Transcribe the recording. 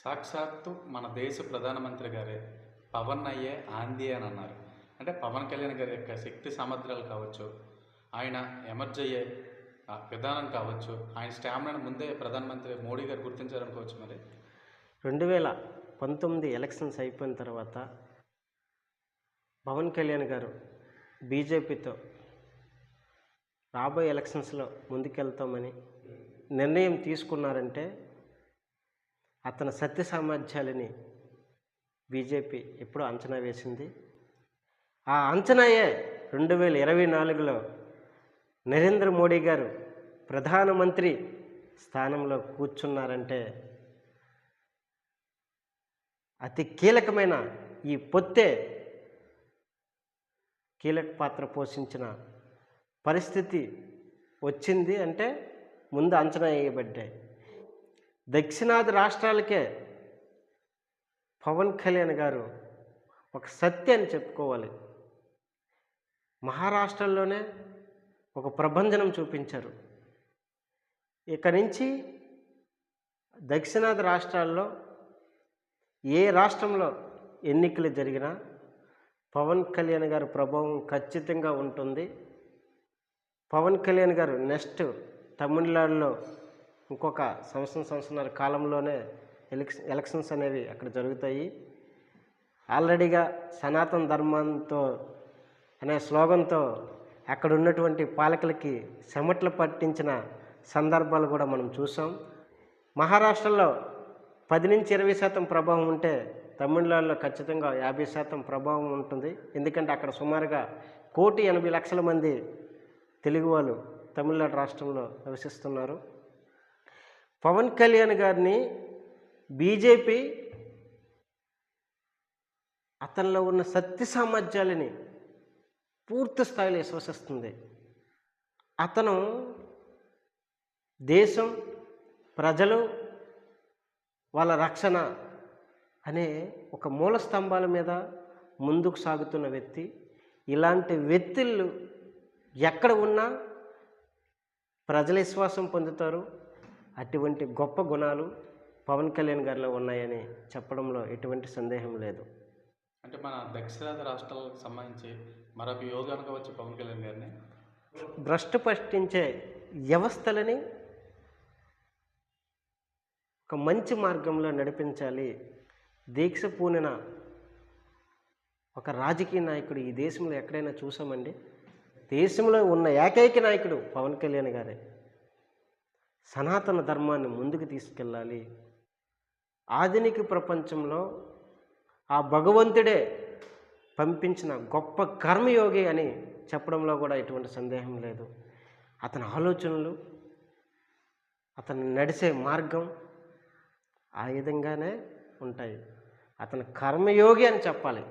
సాక్షాత్తు మన దేశ ప్రధానమంత్రి గారే పవన్ అయ్యే ఆంధీ అని అన్నారు. అంటే పవన్ కళ్యాణ్ గారి యొక్క శక్తి సామర్థ్యాలు కావచ్చు ఆయన ఎమర్జ్ అయ్యే విధానం కావచ్చు ఆయన స్టామినాను ముందే ప్రధానమంత్రి మోడీ గారు గుర్తించారనుకోవచ్చు మరి? రెండు వేల పంతొమ్మిది ఎలక్షన్స్ అయిపోయిన తర్వాత పవన్ కళ్యాణ్ గారు బీజేపీతో రాబోయే ఎలక్షన్స్లో ముందుకెళ్తామని నిర్ణయం తీసుకున్నారంటే అతని సత్య సామర్థ్యాలని బీజేపీ ఎప్పుడో అంచనా వేసింది. ఆ అంచనాయే రెండు వేల ఇరవై నాలుగులో నరేంద్ర మోడీ గారు ప్రధానమంత్రి స్థానంలో కూర్చున్నారంటే అతి కీలకమైన ఈ పొత్తే కీలక పాత్ర పోషించిన పరిస్థితి వచ్చింది అంటే ముందు అంచనా వేయబడ్డాయి. దక్షిణాది రాష్ట్రాలకే పవన్ కళ్యాణ్ గారు ఒక సత్యాన్ని చెప్పుకోవాలి. మహారాష్ట్రలోనే ఒక ప్రభంజనం చూపించారు. ఇక నుంచి దక్షిణాది రాష్ట్రాల్లో ఏ రాష్ట్రంలో ఎన్నికలు జరిగినా పవన్ కళ్యాణ్ గారి ప్రభావం ఖచ్చితంగా ఉంటుంది. పవన్ కళ్యాణ్ గారు నెక్స్ట్ తమిళనాడులో ఇంకొక సంవత్సరం సంవత్సరాల కాలంలోనే ఎలక్షన్ ఎలక్షన్స్ అనేవి అక్కడ జరుగుతాయి. ఆల్రెడీగా సనాతన ధర్మంతో అనే స్లోగన్తో అక్కడ ఉన్నటువంటి పాలకులకి చెమట్లు పట్టించిన సందర్భాలు కూడా మనం చూసాం. మహారాష్ట్రలో పది నుంచి ఇరవై శాతం ప్రభావం ఉంటే తమిళనాడులో ఖచ్చితంగా యాభై శాతం ప్రభావం ఉంటుంది. ఎందుకంటే అక్కడ సుమారుగా కోటి ఎనభై లక్షల మంది తెలుగు వాళ్ళు తమిళనాడు రాష్ట్రంలో నివసిస్తున్నారు. పవన్ కళ్యాణ్ గారిని బీజేపీ అతనిలో ఉన్న సత్య సామర్థ్యాలని పూర్తి స్థాయిలో విశ్వసిస్తుంది. అతను దేశం ప్రజలు వాళ్ళ రక్షణ అనే ఒక మూల స్తంభాల మీద ముందుకు సాగుతున్న వ్యక్తి. ఇలాంటి వ్యక్తులు ఎక్కడ ఉన్నా ప్రజల విశ్వాసం పొందుతారు. అటువంటి గొప్ప గుణాలు పవన్ కళ్యాణ్ గారిలో ఉన్నాయని చెప్పడంలో ఎటువంటి సందేహం లేదు. అంటే మన దక్షిణాది రాష్ట్రాలకు సంబంధించి మరొక యోగా అనుకోవచ్చు పవన్ కళ్యాణ్ గారిని? భ్రష్టు పట్టించే వ్యవస్థలని ఒక మంచి మార్గంలో నడిపించాలి. దీక్ష పూనిన ఒక రాజకీయ నాయకుడు ఈ దేశంలో ఎక్కడైనా చూసామండి? దేశంలో ఉన్న ఏకైక నాయకుడు పవన్ కళ్యాణ్ గారే. సనాతన ధర్మాన్ని ముందుకు తీసుకెళ్ళాలి. ఆధునిక ప్రపంచంలో ఆ భగవంతుడే పంపించిన గొప్ప కర్మయోగి అని చెప్పడంలో కూడా ఎటువంటి సందేహం లేదు. అతని ఆలోచనలు అతను నడిచే మార్గం ఆ విధంగానే ఉంటాయి. అతను కర్మయోగి అని చెప్పాలి.